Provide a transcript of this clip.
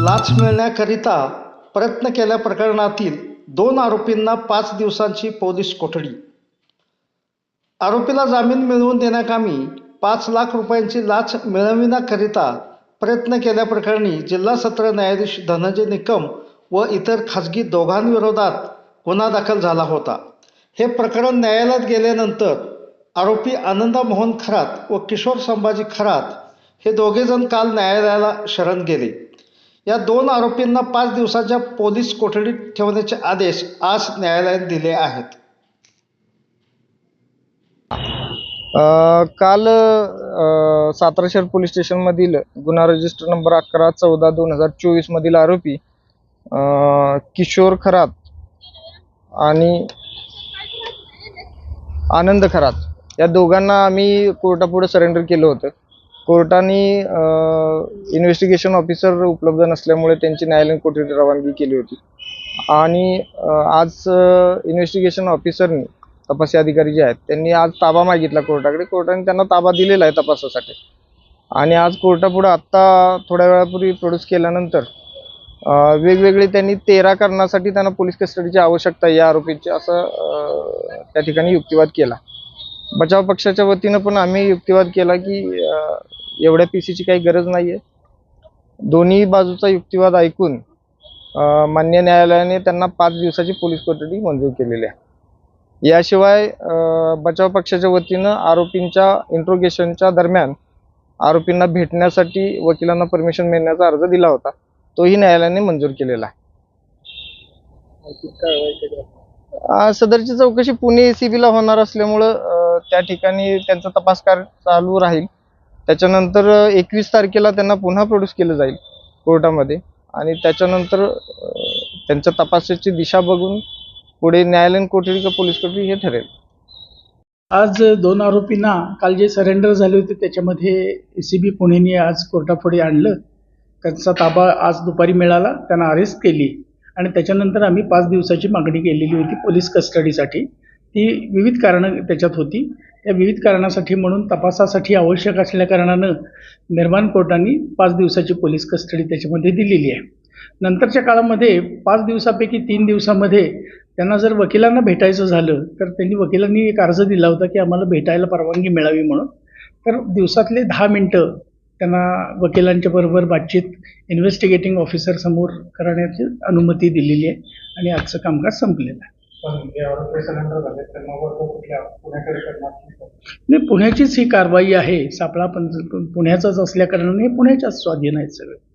लाच मिळण्याकरिता प्रयत्न केल्या प्रकरणातील दोन आरोपींना पाच दिवसांची पोलीस कोठडी. आरोपीला जामीन मिळवून देण्याकामी पाच लाख रुपयांची लाच मिळविण्याकरिता प्रयत्न केल्याप्रकरणी जिल्हा सत्र न्यायाधीश धनंजय निकम व इतर खाजगी दोघांविरोधात गुन्हा दाखल झाला होता. हे प्रकरण न्यायालयात गेल्यानंतर आरोपी आनंदा मोहन खरात व किशोर संभाजी खरात हे दोघेजण काल न्यायालयाला शरण गेले. या दोन आरोपींना पाच दिवसाच्या पोलीस कोठडीत ठेवण्याचे आदेश आज न्यायालयात दिले आहेत. काल अ, सातारा शहर पोलीस स्टेशनमधील गुन्हा रजिस्टर नंबर अकरा चौदा दोन हजार चोवीस मधील आरोपी किशोर खरात आणि आनंद खरात या दोघांना आम्ही कोर्टापुढे सरेंडर केलं होतं. कोर्टाने इन्व्हेस्टिगेशन ऑफिसर उपलब्ध नसल्यामुळे त्यांची न्यायालयीन कोठडी रवानगी केली होती. आणि आज इन्व्हेस्टिगेशन ऑफिसरनी तपासी अधिकारी जे आहेत त्यांनी आज ताबा मागितला कोर्टाकडे. कोर्टाने त्यांना ताबा दिलेला आहे तपासासाठी. आणि आज कोर्टापुढे आत्ता थोड्या वेळापूर्वी प्रोड्यूस केल्यानंतर वेगवेगळे त्यांनी तेरा करण्यासाठी त्यांना पोलीस कस्टडीची आवश्यकता या आरोपीची असं त्या ठिकाणी युक्तिवाद केला. बचाव पक्षाच्या वतीनं पण आम्ही युक्तिवाद केला की एवढ्या पी पीसीची काही गरज नाही आहे दोन्ही बाजूचा युक्तिवाद ऐकून मान्य न्यायालयाने त्यांना पाच दिवसाची पोलीस कोठडी मंजूर केलेली आहे. याशिवाय बचाव पक्षाच्या वतीनं आरोपींच्या इंट्रोगेशनच्या दरम्यान आरोपींना भेटण्यासाठी वकिलांना परमिशन मिळण्याचा अर्ज दिला होता. तोही न्यायालयाने मंजूर केलेला आहे. सदरची चौकशी पुणे एसीबी ला होणार असल्यामुळं त्या ठिकाणी त्यांचा तपास कार्य चालू राहील. त्याच्यानंतर एकवीस तारखेला त्यांना पुन्हा प्रोड्यूस केलं जाईल कोर्टामध्ये. आणि त्याच्यानंतर त्यांच्या तपासाची दिशा बघून पुढे न्यायालयीन कोठडी का पोलीस कोठडी हे ठरेल. आज दोन आरोपींना काल जे सरेंडर झाले होते त्याच्यामध्ये ए सी बी पुणेने आज कोर्टापुढे आणलं. त्यांचा ताबा आज दुपारी मिळाला त्यांना अरेस्ट केली. आणि त्याच्यानंतर आम्ही पाच दिवसाची मागणी केलेली होती पोलीस कस्टडीसाठी ती विविध कारणं त्याच्यात होती. या विविध कारणासाठी म्हणून तपासासाठी आवश्यक असल्या कारणानं निर्माण कोर्टाने पाच दिवसाची पोलीस कस्टडी त्याच्यामध्ये दिलेली आहे. नंतरच्या काळामध्ये पाच दिवसापैकी तीन दिवसामध्ये त्यांना जर वकिलांना भेटायचं झालं तर त्यांनी वकिलांनी एक अर्ज दिला होता की आम्हाला भेटायला परवानगी मिळावी म्हणून. तर दिवसातले दहा मिनटं त्यांना वकिलांच्या बरोबर बातचीत इन्व्हेस्टिगेटिंग ऑफिसरसमोर करण्याची अनुमती दिलेली आहे आणि आजचं कामकाज संपलेलं आहे. नाही पुण्याचीच ही कारवाई आहे. सापळा पण पुण्याचाच असल्या कारणाने पुण्याच्याच स्वाधीन आहेत सगळे.